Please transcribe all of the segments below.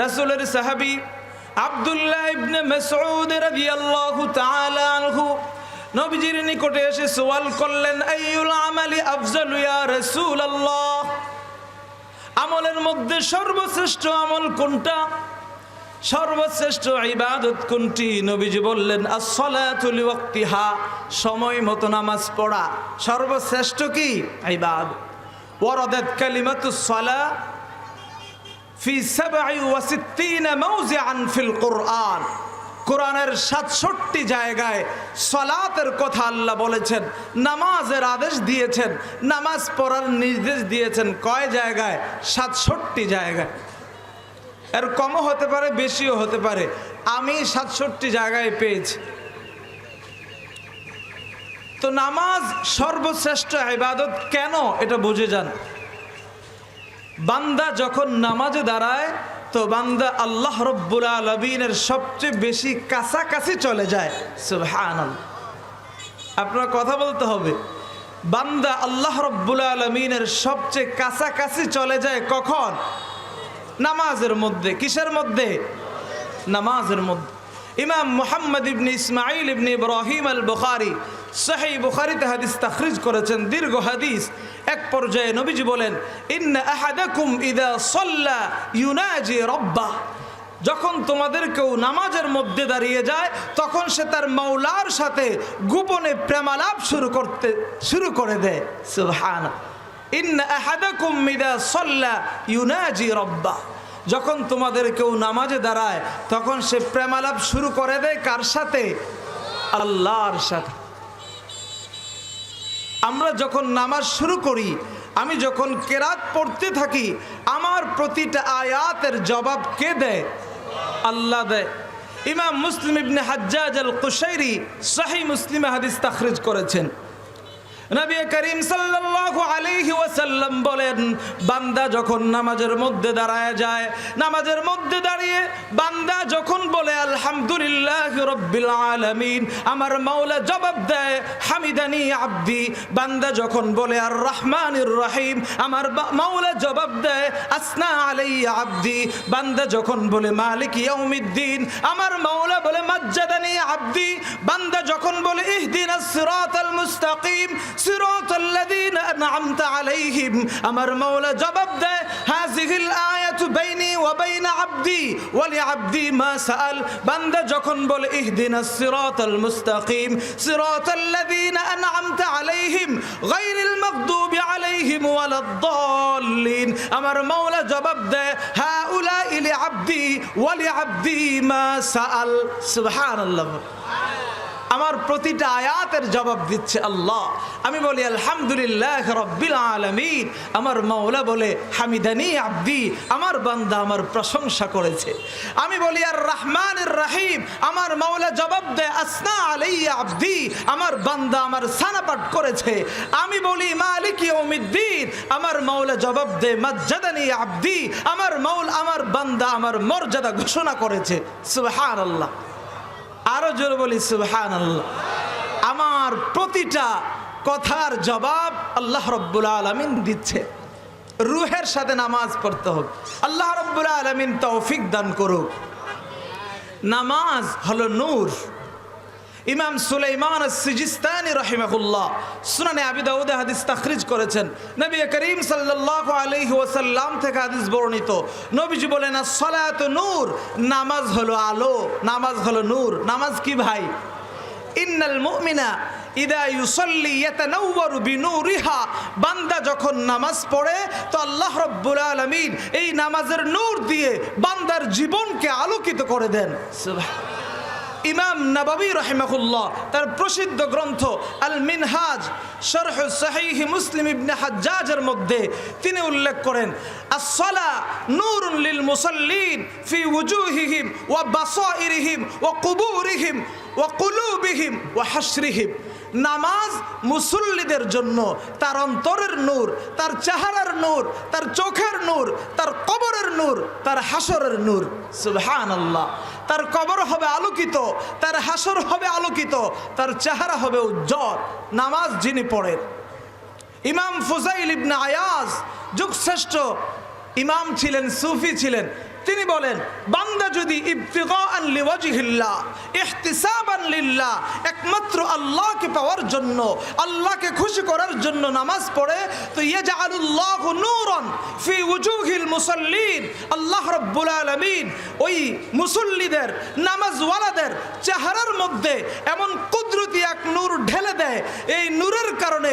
রাসূলের সাহাবী আব্দুল্লাহ ইবনে মাসউদ রাদিয়াল্লাহু তাআলা আনহু নবীজির নিকটে এসে সওয়াল করলেন, আইয়ুল আমালি আফজালু ইয়া রাসূলুল্লাহ? আমলের মধ্যে সর্বশ্রেষ্ঠ আমল কোনটা? সর্বশ্রেষ্ঠ ইবাদত কোনটি? নবীজি বললেন, আসসালাতু লিওয়াক্তিহা, সময় মতো নামাজ পড়া। সর্বশ্রেষ্ঠ কি? ইবাদ ওয়ারাদাত কালিমাতুস সালা ফি সাবঈ ওয়া সিত্তিনা মাওজিআন ফিল কুরআন। কোরআনের সাতষট্টি জায়গায় সলাতের কথা আল্লাহ বলেছেন, নামাজের আদেশ দিয়েছেন, নামাজ পড়ার নির্দেশ দিয়েছেন, কয় জায়গায়? সাতষট্টি জায়গায়। এর কমও হতে পারে, বেশিও হতে পারে। আমি সাতষট্টি জায়গায় পেয়েছি। তো নামাজ সর্বশ্রেষ্ঠ ইবাদত কেন? এটা বুঝে যান। বান্দা যখন নামাজে দাঁড়ায়, তো বান্দা আল্লাহ রব্বুল আলমিনের সবচেয়ে বেশি কাছাকাছি চলে যায়। সুবহান আপনার কথা বলতে হবে, বান্দা আল্লাহ রব্বুল আলমিনের সবচেয়ে কাছাকাছি চলে যায় কখন? নামাজের মধ্যে, কিসের মধ্যে? নামাজের মধ্যে। ইমাম মোহাম্মদ ইবনে ইসমাইল ইবনে ইব্রাহিম আল বুখারি সাহি বুখারিতে হাদিস তাখরিজ করেছেন, দীর্ঘ হাদিস। এক পর্যায়ে নবীজি বলেন, ইন্না আহাদাকুম ইদা সাল্লা ইউনাজি রব্বা। যখন তোমাদের কেউ নামাজের মধ্যে দাঁড়িয়ে যায়, তখন সে তার মৌলার সাথে গোপনে প্রেমালাপ শুরু করতে, শুরু করে দেয়। ইউনাজি রব্বা। যখন তোমাদের কেউ নামাজে দাঁড়ায়, তখন সে প্রেমালাপ শুরু করে দেয় কার সাথে? আল্লাহর সাথে। আমরা যখন নামাজ শুরু করি, আমি যখন কেরাত পড়তে থাকি, আমার প্রতিটা আয়াতের জবাব কে দেয়? আল্লাহ দেয়। ইমাম মুসলিম ইবনে হাজ্জাজ আল কুশাইরি শাহি মুসলিম হাদিস তাখরিজ করেছেন। নবী করিম সাল্লাল্লাহু আলাইহি ওয়াসাল্লাম বলেন, বান্দা যখন নামাজের মধ্যে দাঁড়ায় যায়, নামাজের মধ্যে দাঁড়িয়ে বান্দা যখন বলে, আলহামদুলিল্লাহ রব্বিল আলামিন আমার মাওলা জবাব দেয়, হামিদানি আব্দি বান্দা যখন বলে আর রহমানির রহিম আমার মাওলা জবাব দেয়, আসনা আলাইয়া আব্দি বান্দা যখন বলে, মালিক ইয়াউমিদ্দিন আমার মাওলা বলে, মাজ্জাদানি আব্দি বান্দা যখন বলে, ইহদিনাস সিরাতাল মুস্তাকিম আমার মাওলা জবাব দেয় হাযিহিল আয়াতু বাইনি ওয়া বাইনা আব্দি ওয়া লিআব্দি মা সাআল বান্দা যখন বলে ইহদিনাস সিরাতাল মুস্তাকিম সিরাতাল্লাযীনা আন'আমতা আলাইহিম গায়রিল মাগদুবি আলাইহিম ওয়ালাদ-দাল্লিন আমার মাওলা জবাব দেয় হাউলাই লিআব্দি ওয়া লিআব্দি মা সাআল সুবহানাল্লাহ আমার প্রতিটা আয়াতের জবাব দিচ্ছে আল্লাহ। আমি বলি, আলহামদুলিল্লাহ রব্বিল আলমিন। আমার মাওলা বলে, হামিদানি আব্দি। আমার বান্দা আমার প্রশংসা করেছে। আমি বলি আর রহমান রাহিম। আমার মাওলা জবাব দেয়, আসনা আলাইয়া আব্দি। আমার বান্দা আমার সানাপাট করেছে। আমি বলি, মালিক ইয়ৌমিদ্দিন আমার মাওলা জবাব দে মজ্জাদানি আব্দি। আমার মাওল, আমার বান্দা আমার মর্যাদা ঘোষণা করেছে। সুবহানাল্লাহ। আরও জোর বলি সুবহান আমার প্রতিটা কথার জবাব আল্লাহ রব্বুল আলমিন দিচ্ছে। রুহের সাথে নামাজ পড়তে হোক, আল্লাহ রব্বুল আলমিন তৌফিক দান করুক। নামাজ হলো নূর। ইমাম সুলাইমান সিজিস্তানি রহিমাহুল্লাহ। সুনানে আবি দাউদে হাদিস তাখরিজ করেছেন। নবী করিম সাল্লাল্লাহু আলাইহি ওয়াসাল্লাম থেকে হাদিস বর্ণিত। নবীজি বলেন সালাত নূর, নামাজ হলো আলো, নামাজ হলো নূর। নামাজ কি ভাই? ইন্নাল মুমিনা ইদা ইউসাল্লি ইয়াতানাওয়ারু বিনূরিহা। বান্দা যখন নামাজ পড়ে, তো আল্লাহ রাব্বুল আলামিন এই নামাজের নূর দিয়ে বান্দার জীবনকে আলোকিত করে দেন। সুবহান ইমাম নবাবী রহিমাহুল্লাহ, তার প্রসিদ্ধ গ্রন্থ আল মিনহাজ শরহ সাহিহ মুসলিম ইবনে হাজ্জাজের মধ্যে তিনি উল্লেখ করেন, আসসালা নূরুন লিল মুসাল্লিন ফি উজুহিহিম ওয়া বাসাইরিহিম ওয়া কুবুরিহিম ওয়া কুলুবিহিম ওয়া হাসরিহিম নামাজ মুসল্লিদের জন্য, তার অন্তরের নূর, তার চেহারার নূর, তার চোখের নূর, তার কবরের নূর, তার হাসরের নূর। সুবহানাল্লাহ। তার কবর হবে আলোকিত, তার হাসর হবে আলোকিত, তার চেহারা হবে উজ্জ্বল। নামাজ যিনি পড়েন। ইমাম ফুজাইল ইবনে আয়াজ, যুগশ্রেষ্ঠ ইমাম ছিলেন, সুফি ছিলেন। তিনি বলেন, বান্দা যদি একমাত্র আল্লাহকে পাওয়ার জন্য, আল্লাহকে খুশি করার জন্য নামাজ পড়ে, তো ইয়াজআলুল্লাহু নূরান ফি উজুহিল মুসাল্লিন। আল্লাহ রাব্বুল আলামিন ওই মুসল্লিদের, নামাজওয়ালাদের চেহারার মধ্যে এমন কুদরতি এই নূরের কারণে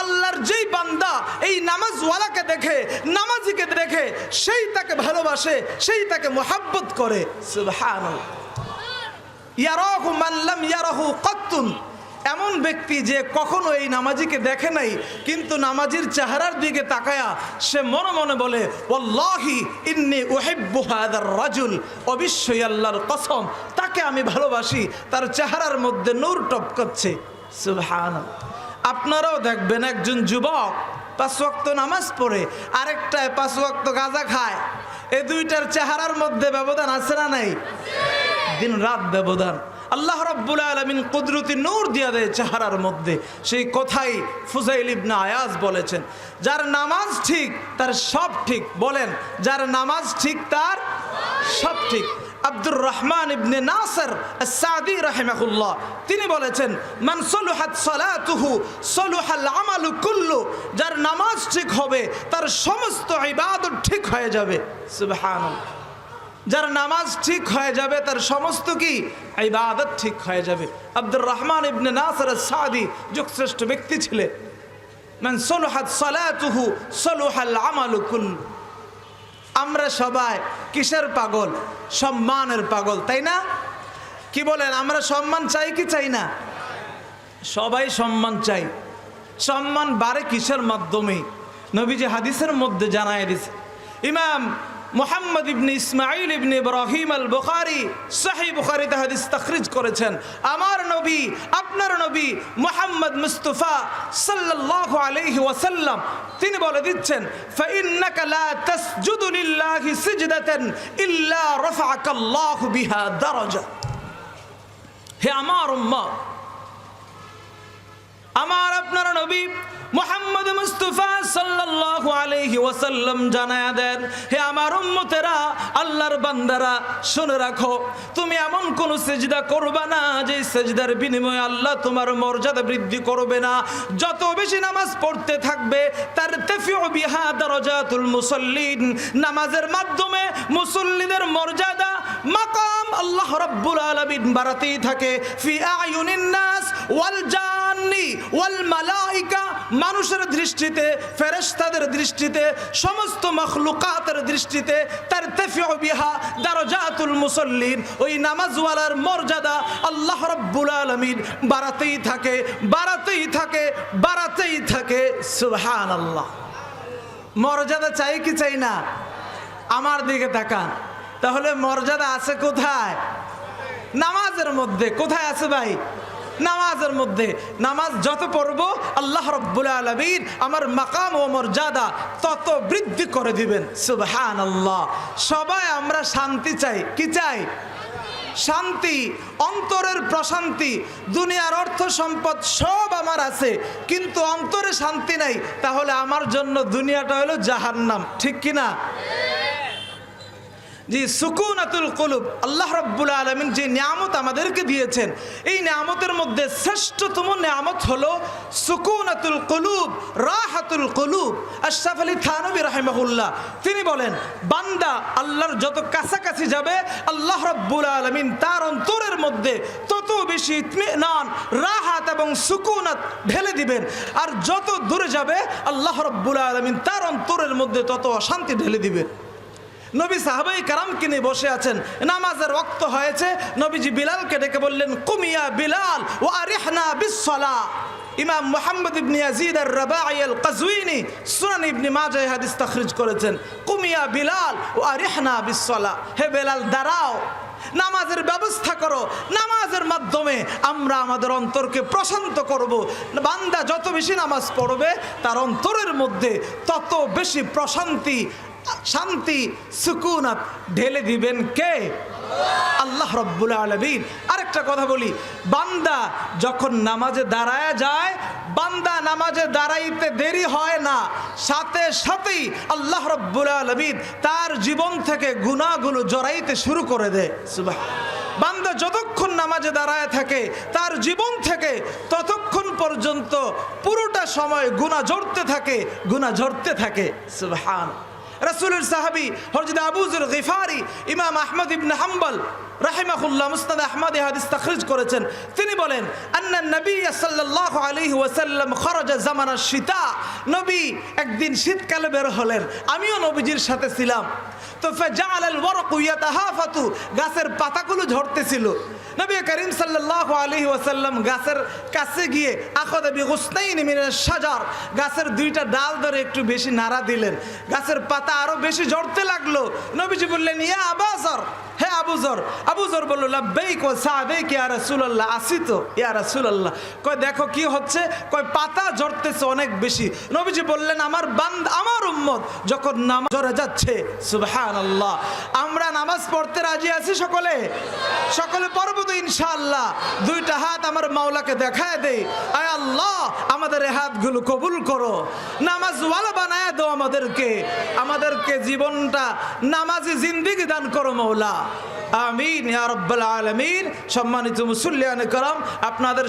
আল্লাহর যেই বান্দা এই নামাজওয়ালাকে দেখে, নামাজিকে দেখে, সেই তাকে ভালোবাসে, সেই তাকে মোহাব্বত করে। মান এমন ব্যক্তি যে কখনো এই নামাজিকে দেখে নাই, কিন্তু নামাজির চেহারার দিকে তাকায়া সে মনে মনে বলে, ওয়াল্লাহি ইন্নি হাদার রাজুল। অবশ্যই আল্লাহর কসম তাকে আমি ভালোবাসি, তার চেহারার মধ্যে নূর টপকাচ্ছে। সুবহানাল্লাহ। আপনারাও দেখবেন একজন যুবক পাঁচ ওয়াক্ত নামাজ পড়ে, আরেকটায় পাঁচ ওয়াক্ত গাঁজা খায়। এই দুইটার চেহারার মধ্যে ব্যবধান আছে না নাই? দিন রাত ব্যবধান। আল্লাহ রব্বুল আলমিন কুদরতি নূর দিয়া দেয় চেহারার মধ্যে। সেই কথাই ফুজাইল ইবনা আয়াজ বলেছেন, যার নামাজ ঠিক, তার সব ঠিক। বলেন, যার নামাজ ঠিক, তার সব ঠিক। আব্দুর রহমান ইবনে নাসর সাদি রাহিমাহুল্লাহ। তিনি বলেছেন, মান সলুহাত সালাতুহু, সলুহাল আমালু কুল্লু যার নামাজ ঠিক হবে, তার সমস্ত ইবাদত ঠিক হয়ে যাবে। সুবহানাল্লাহ। যার নামাজ ঠিক হয়ে যাবে, তার সমস্ত কি? ইবাদত ঠিক হয়ে যাবে। আব্দুর রহমান ইবনে নাসর সাদি যুগশ্রেষ্ঠ ব্যক্তি ছিলেন। মান সলুহাত সালাতুহু, সলুহাল আমালু কুল্লু আমরা সবাই কিসের পাগল? সম্মানের পাগল, তাই না? কি বলেন, আমরা সম্মান চাই কি চাই না? সবাই সম্মান চাই। সম্মান বাড়ে কিসের মাধ্যমে? নবীজি হাদিসের মধ্যে জানায় দিছে। ইমাম মোহাম্মদ ইবনে ইসমাইল ইবনে ইব্রাহিম আল বুখারি সাহি বুখারিতে হাদিস তাখরিজ করেছেন, আমার নবী, আপনার নবী মোহাম্মদ মুস্তফা সাল্লাল্লাহু আলাইহি ওয়াসাল্লাম। তিনি বলে দিচ্ছেন, ফাইন্নাকা লা তাসজুদু লিল্লাহি সিজদাতান ইল্লা রাফা'াকা আল্লাহু বিহা দারাজা। হে আমার উম্মত, আমার আপনার নবী মোহাম্মদ মুস্তফা সাল্লাল্লাহু আলাইহি ওয়াসাল্লাম জানায়া দেন, হে আমার উম্মতেরা, আল্লাহর বান্দারা, শুনে রাখো, তুমি এমন কোন সেজদা করবে না, যে সেজদার বিনিময়ে আল্লাহ তোমার মর্যাদা বৃদ্ধি করবে না। যত বেশি নামাজ পড়তে থাকবে, তার তেফিউ বিহা দারাজাতুল মুসাল্লিন। নামাজের মাধ্যমে মুসল্লিদের মর্যাদা মাকাম আল্লাহ রাব্বুল আলামিন বাড়াতেই থাকে। ফি আয়ুনিন নাস ওয়াল জান্নি ওয়াল মালাইকা, মানুষের দৃষ্টিতে, ফেরেশতাদের দৃষ্টিতে, সমস্ত মখলুকাতের দৃষ্টিতে তার বিহা দারাজাতুল মুসল্লিন, ওই নামাজওয়ালার মর্যাদা আল্লাহ রাব্বুল আলামিন বাড়াতেই থাকে বাড়াতেই থাকে বাড়াতেই থাকে সুহান আল্লাহ মর্যাদা চাই কি চাই না? আমার দিকে তাকান। তাহলে মর্যাদা আছে কোথায়? নামাজের মধ্যে কোথায় আছে ভাই? নামাজের মধ্যে। নামাজ যত পড়ব, আল্লাহ রব্বুল আলমিন আমার মাকাম ও মর্যাদা তত বৃদ্ধি করে দিবেন। সুবহান আল্লাহ সবাই আমরা শান্তি চাই। কি চাই? শান্তি, অন্তরের প্রশান্তি, দুনিয়ার অর্থ সম্পদ সব আমার আছে। কিন্তু অন্তরে শান্তি নাই, তাহলে আমার জন্য দুনিয়াটা হলো জাহান্নাম। ঠিক কিনা? জি সুকুনাতুল কুলুব, আল্লাহ রাব্বুল আলামিন যে নিয়ামত আমাদেরকে দিয়েছেন, এই নিয়ামতের মধ্যে শ্রেষ্ঠতম নিয়ামত হলো সুকুনাতুল কুলুব, রাহাতুল কুলুব। আশরাফ আলী থানবী রাহিমাহুল্লাহ, তিনি বলেন, বান্দা আল্লাহর যত কাছাকাছি যাবে, আল্লাহ রাব্বুল আলামিন তার অন্তরের মধ্যে তত বেশি ইতমিনান, রাহাত এবং সুকুনাত ঢেলে দিবেন। আর যত দূরে যাবে, আল্লাহ রাব্বুল আলামিন তার অন্তরের মধ্যে তত অশান্তি ঢেলে দিবেন। নবী সাহাবাই কারামকে নিয়ে বসে আছেন। নামাজের রক্ত হয়েছে। নবীজি বিলালকে ডেকে বললেন, কুমিয়া বিলাল ও আরিহনা বিশ্বলা ইমাম মোহাম্মদ ইবনি আজিদ আর রাবাই আল কাজউইনি সুনান ইবনি মাজাহ হাদিস তাখরিজ করেছেন। কুমিয়া বিলাল ও আরিহনা বিশ্বলা হে বেলাল, দাঁড়াও। নামাজের ব্যবস্থা করো। নামাজের মাধ্যমে আমরা আমাদের অন্তরকে প্রশান্ত করব। বান্দা যত বেশি নামাজ পড়বে, তার অন্তরের মধ্যে তত বেশি প্রশান্তি শান্তি সুকুনাত ঢেলে দিবেন কে? আল্লাহ রব্বুল আলমিন। আরেকটা কথা বলি, বান্দা যখন নামাজে দাঁড়ায় যায়, বান্দা নামাজে দাঁড়াইতে দেরি হয় না। সাথে সাথেই আল্লাহ রব্বুল আলমিন তার জীবন থেকে গুণাগুলো জড়াইতে শুরু করে দেয়। সুবাহ বান্দা যতক্ষণ নামাজে দাঁড়ায় থাকে, তার জীবন থেকে ততক্ষণ পর্যন্ত পুরোটা সময় গুণা জড়তে থাকে গুণা জড়তে থাকে। সুবহান রাসূলের সাহাবি হরজদ আবুজুর গিফারি, ইমাম আহমদ ইবনে হাম্বল রাহিমাহুল্লাহ মুস্তাদ আহমদ হাদিস তাখরিজ করেছেন। তিনি বলেন, আন্না নবী সাল্লাল্লাহু আলাইহি ওয়াসাল্লাম খরাজা জামানা শীতা। নবী একদিন শীতকালে বের হলেন। আমিও নবীজির সাথে ছিলাম। তো গাছের পাতাগুলো ঝরতেছিল। নবী করিম সাল্লাল্লাহু আলাইহি ওয়াসাল্লাম গাছের কাছে গিয়ে, আখাযা বিগুসনাইন মিনাশ শাজার, গাছের দুইটা ডাল ধরে একটু বেশি নাড়া দিলেন। গাছের পাতা আরও বেশি ঝরতে লাগল। নবীজি বললেন, ইয়া আবাজর হে আবুজর আবুজর বলল, লাব্বাইক ওয়া কি ইয়া রাসূলুল্লাহ আসি তো, ইয়া রাসূলুল্লাহ কয়, দেখো কি হচ্ছে কয়, পাতা ঝরতেছে অনেক বেশি নবীজি বললেন, আমার বান্দ, আমার উম্মত যখন নামাজ ঝরে যাচ্ছে সুবহানাল্লাহ, আমরা নামাজ পড়তে রাজি আছি সকলে? সকলে পড়ব তো ইনশাআল্লাহ। দুইটা হাত আমার মাওলাকে দেখায় দে আয় আল্লাহ, আমাদের হাতগুলো কবুল করো। নামাজ ওয়ালা বানায় দো আমাদেরকে। আমাদেরকে জীবনটা নামাজে জিন্দিগি দান করো মৌলা আমিন, ইয়া রব্বাল আলামিন। সম্মানিত মুসল্লিয়ান করম, আপনাদের